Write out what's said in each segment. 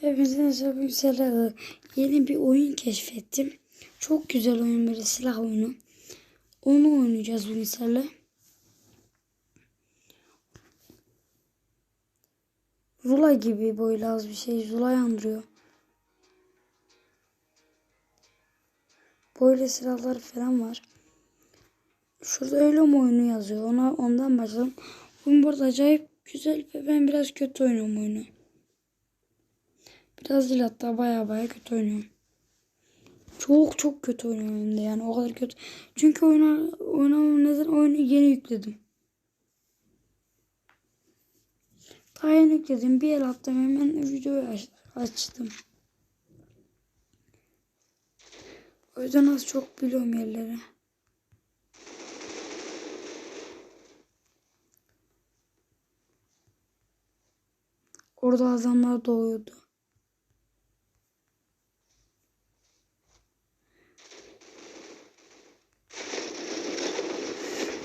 Hepinize çok güzel yeni bir oyun keşfettim. Çok güzel oyun böyle silah oyunu. Onu oynayacağız bugün sizlerle. Zula gibi böyle az bir şey. Zula'yı andırıyor. Böyle silahlar falan var. Şurada öyle mi oyunu yazıyor. Ona ondan başlayalım. Oyun burada acayip güzel ve ben biraz kötü oynuyorum oyunu. Biraz değil hatta baya baya kötü oynuyorum. Çok çok kötü oynuyorum yani o kadar kötü. Çünkü oyuna oynamam neden oyunu yeni yükledim. Daha yeni yükledim. Bir el attım hemen videoyu aç- açtım. O yüzden az çok biliyorum yerleri. Orada adamlar doğuyordu.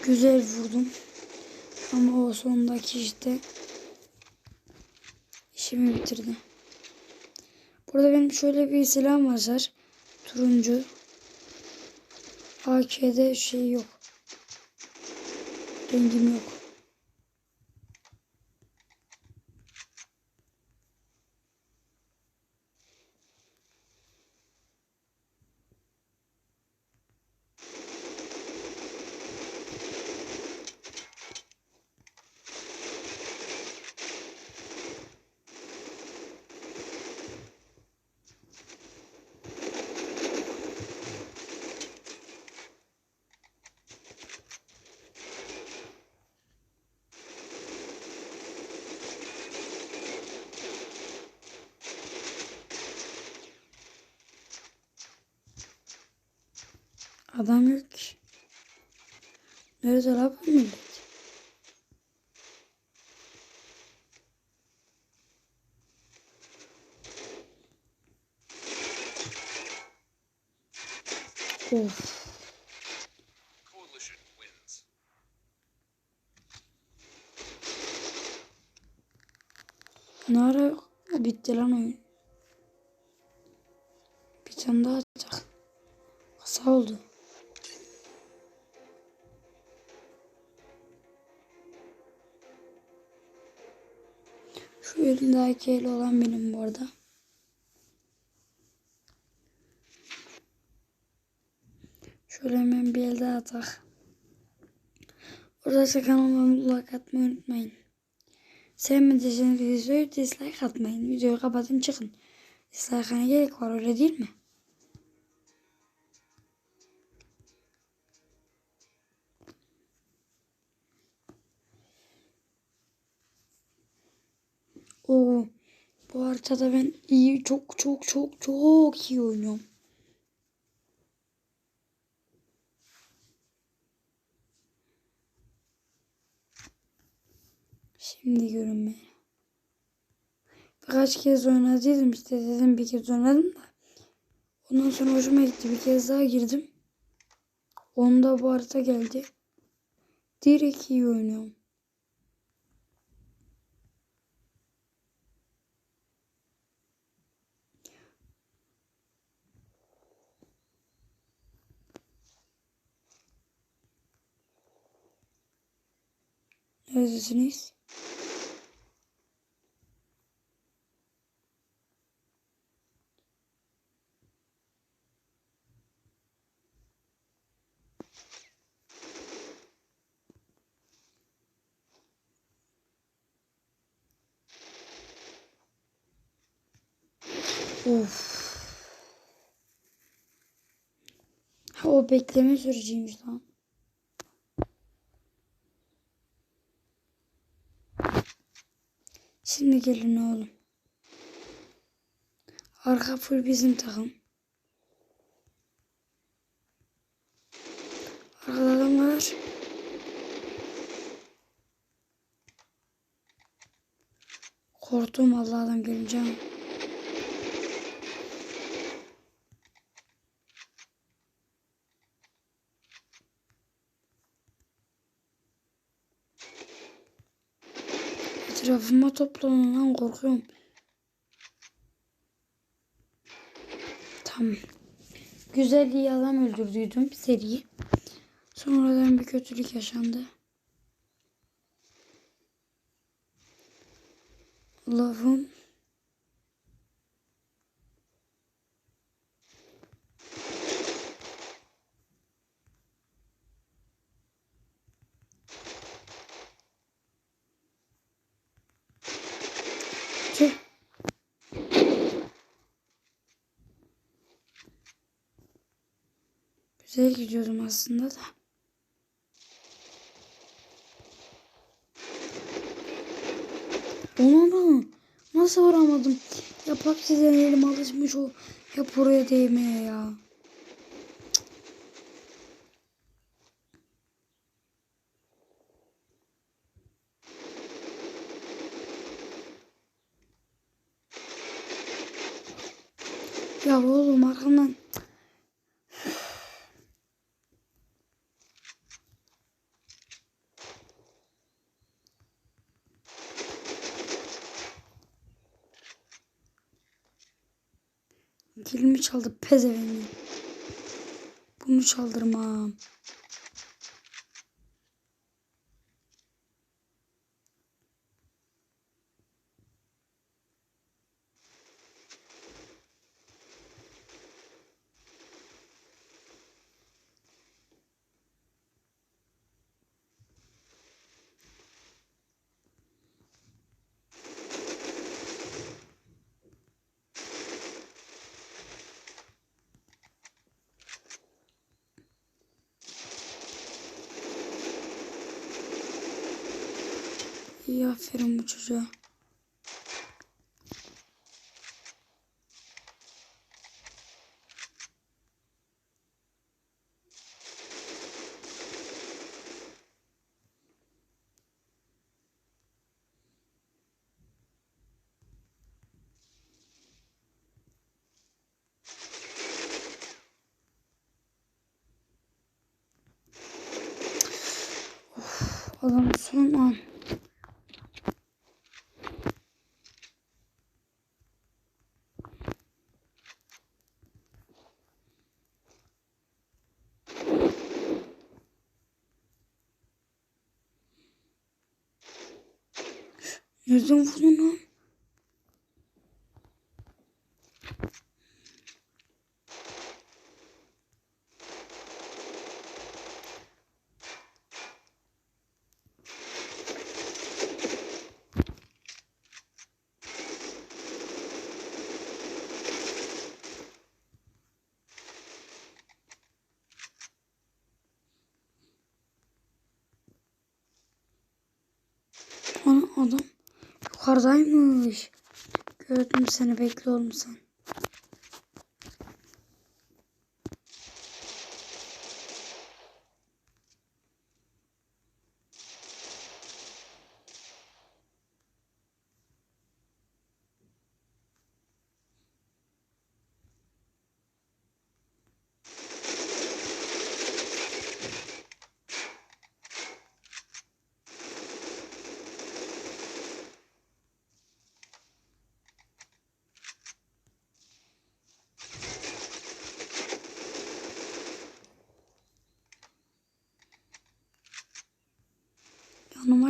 Güzel vurdum. Ama o sondaki işte işimi bitirdi. Burada benim şöyle bir silahım var. Turuncu. AK'de şey yok. Rengim yok. Adam yok ki. Nerede lan bu millet? Of. Ne ara bitti lan oyun? Bir tane daha Şu elindeki el olan benim bu arada. Şöyle hemen bir el daha atak. Orada kanalıma like atmayı unutmayın. Sevmediyseniz videoyu dislike atmayın. Videoyu kapatın çıkın. Dislike'ına gerek var öyle değil mi? Oo, bu haritada ben iyi çok çok çok çok iyi oynuyorum. Şimdi görün beni. Birkaç kez oynadıydım işte dedim bir kez oynadım da. Ondan sonra hoşuma gitti bir kez daha girdim. Onda bu harita geldi. Direkt iyi oynuyorum. Neredesiniz? Of. O bekleme süreciymiş lan. Şimdi gelin oğlum. Arka full bizim takım. Arkada adam var. Korktum Allah adam. Kafama toplanın korkuyorum. Tamam. Güzel iyi adam öldürdüydüm seriyi. Sonradan bir kötülük yaşandı. Allah'ım Güzel gidiyordum aslında da. Ona mı? Nasıl vuramadım? Ya PUBG'den elim alışmış o. Hep oraya değmeye ya. Ya oğlum arkamdan Kilimi çaldı pezevengi. Bunu çaldırmam. İyi aferin bu çocuğa. Adam son an. 你怎么弄？Yukarıdaymış. Gördüm seni bekle oğlum sen.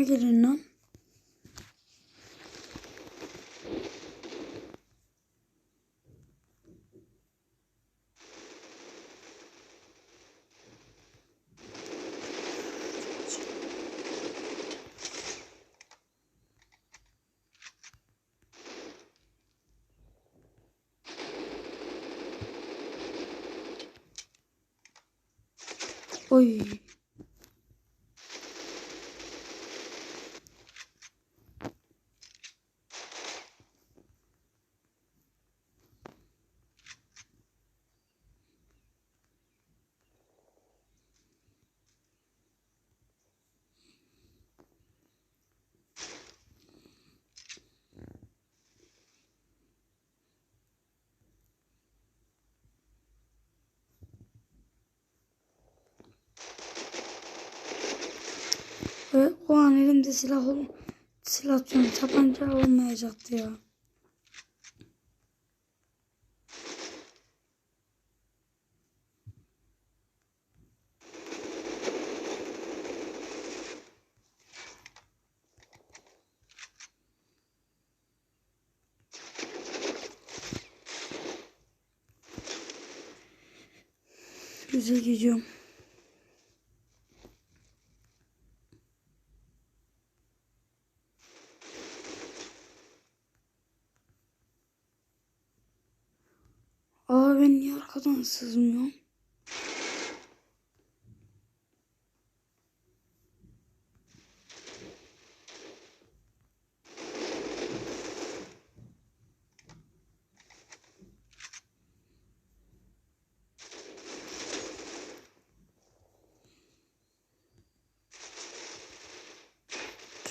gelin lan. Oy. O an elimde silah ol silah diyorum tabanca olmayacaktı ya. Güzel gidiyorum. Sızmıyorum?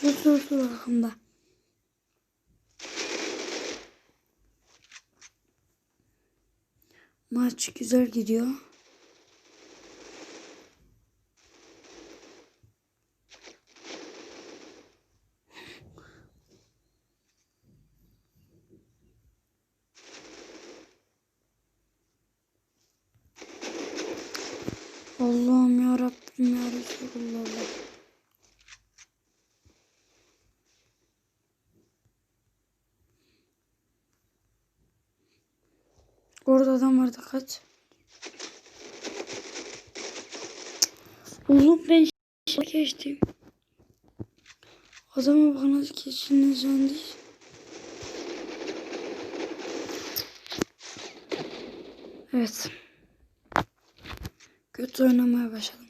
Dur dur dur arkamda. Maç güzel gidiyor. Allah'ım ya Rabbim ya Resulullah. Orada adam vardı kaç. Oğlum ben ş- geçtim. Adama bana geçtiğini sandı. Evet. Kötü oynamaya başladım.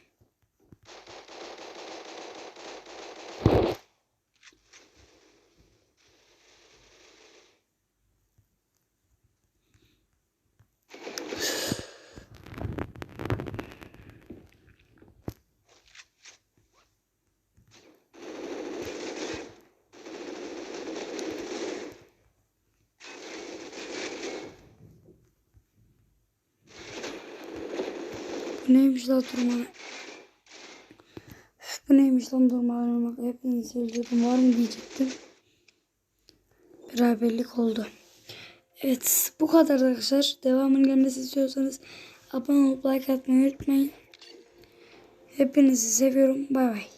Bu neymiş lan durma. Üf, Bu neymiş lan durma oynamak. Hepinizi seviyordum var mı diyecektim. Beraberlik oldu. Evet bu kadar arkadaşlar. Devamını gelmesi istiyorsanız abone olup like atmayı unutmayın. Hepinizi seviyorum. Bay bay.